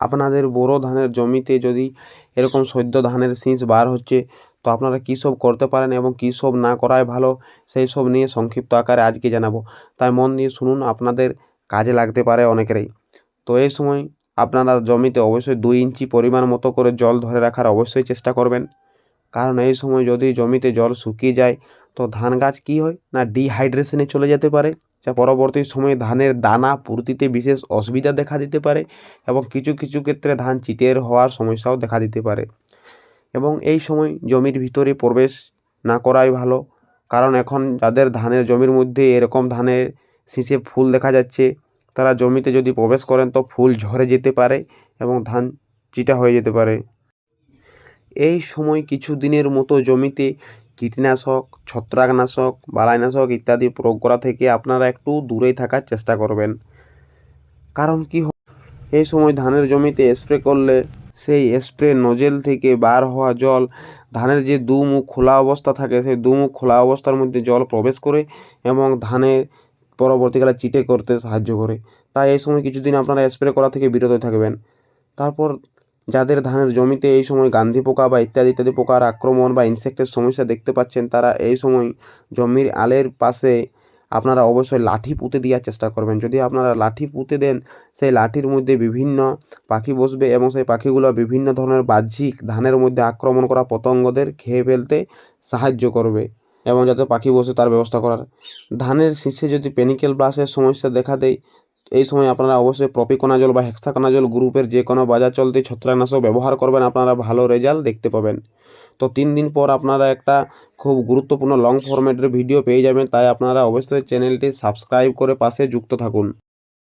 আপনাদের বোরো ধানের জমিতে যদি এরকম সদ্য ধানের শীষ বার হচ্ছে, তো আপনারা কী সব করতে পারেন এবং কী সব না করাই ভালো, সেই সব নিয়ে সংক্ষিপ্ত আকারে আজকে জানাব। তাই মন দিয়ে শুনুন, আপনাদের কাজে লাগতে পারে অনেকেরই। তো এই সময় আপনারা জমিতে অবশ্যই দুই ইঞ্চি পরিমাণ মতো করে জল ধরে রাখার অবশ্যই চেষ্টা করবেন। কারণ এই সময় যদি জমিতে জল শুকিয়ে যায়, তো ধান গাছ কী হয়? না ডিহাইড্রেশনে চলে যেতে পারে। যা পরবর্তী সময়ে ধানের দানা পূর্তিতে বিশেষ অসুবিধা দেখা দিতে পারে এবং কিছু কিছু ক্ষেত্রে ধান চিটের হওয়ার সমস্যাও দেখা দিতে পারে। এবং এই সময় জমির ভিতরে প্রবেশ না করাই ভালো, কারণ এখন যাদের ধানের জমির মধ্যে এরকম ধানের শীষে ফুল দেখা যাচ্ছে, তারা জমিতে যদি প্রবেশ করেন তো ফুল ঝরে যেতে পারে এবং ধান চিটা হয়ে যেতে পারে। এই সময় কিছু দিনের মতো জমিতে কীটনাশক, ছত্রাকনাশক, বালাইনাশক ইত্যাদি প্রয়োগ করা থেকে আপনারা একটু দূরেই থাকার চেষ্টা করবেন। কারণ কী এই সময় ধানের জমিতে স্প্রে করলে সেই স্প্রে নজেল থেকে বার হওয়া জল, ধানের যে দু মুখ খোলা অবস্থা থাকে, সেই দু মুখ খোলা অবস্থার মধ্যে জল প্রবেশ করে এবং ধানে পরবর্তীকালে চিটে করতে সাহায্য করে। তাই এই সময় কিছুদিন আপনারা স্প্রে করা থেকে বিরত থাকবেন। তারপর যাদের ধানের জমিতে এই সময় গান্ধি পোকা বা ইত্যাদি ইত্যাদি পোকার আক্রমণ বা ইনসেক্টের সমস্যা দেখতে পাচ্ছেন, তারা এই সময় জমির আলের পাশে আপনারা অবশ্যই লাঠি পুঁতে দেওয়ার চেষ্টা করবেন। যদি আপনারা লাঠি পুঁতে দেন, সেই লাঠির মধ্যে বিভিন্ন পাখি বসবে এবং সেই পাখিগুলো বিভিন্ন ধরনের বাহ্যিক ধানের মধ্যে আক্রমণ করা পতঙ্গদের খেয়ে ফেলতে সাহায্য করবে এবং যাতে পাখি বসে তার ব্যবস্থা করার। ধানের শীষে যদি পেনিকেল ব্লাসের সমস্যা দেখা দেয় এই সময় আপনারা অবশ্যই প্রপিকোনাজল বা হেক্সাকোনাজল গ্রুপের যে কোনো বাজার চলতি ছত্রাকনাশক ব্যবহার করবেন, আপনারা ভালো রেজাল্ট দেখতে পাবেন। তো তিন দিন পর আপনারা একটা খুব গুরুত্বপূর্ণ লং ফরম্যাটের ভিডিও পেয়ে যাবেন, তাই আপনারা অবশ্যই চ্যানেলটি সাবস্ক্রাইব করে পাশে যুক্ত থাকুন।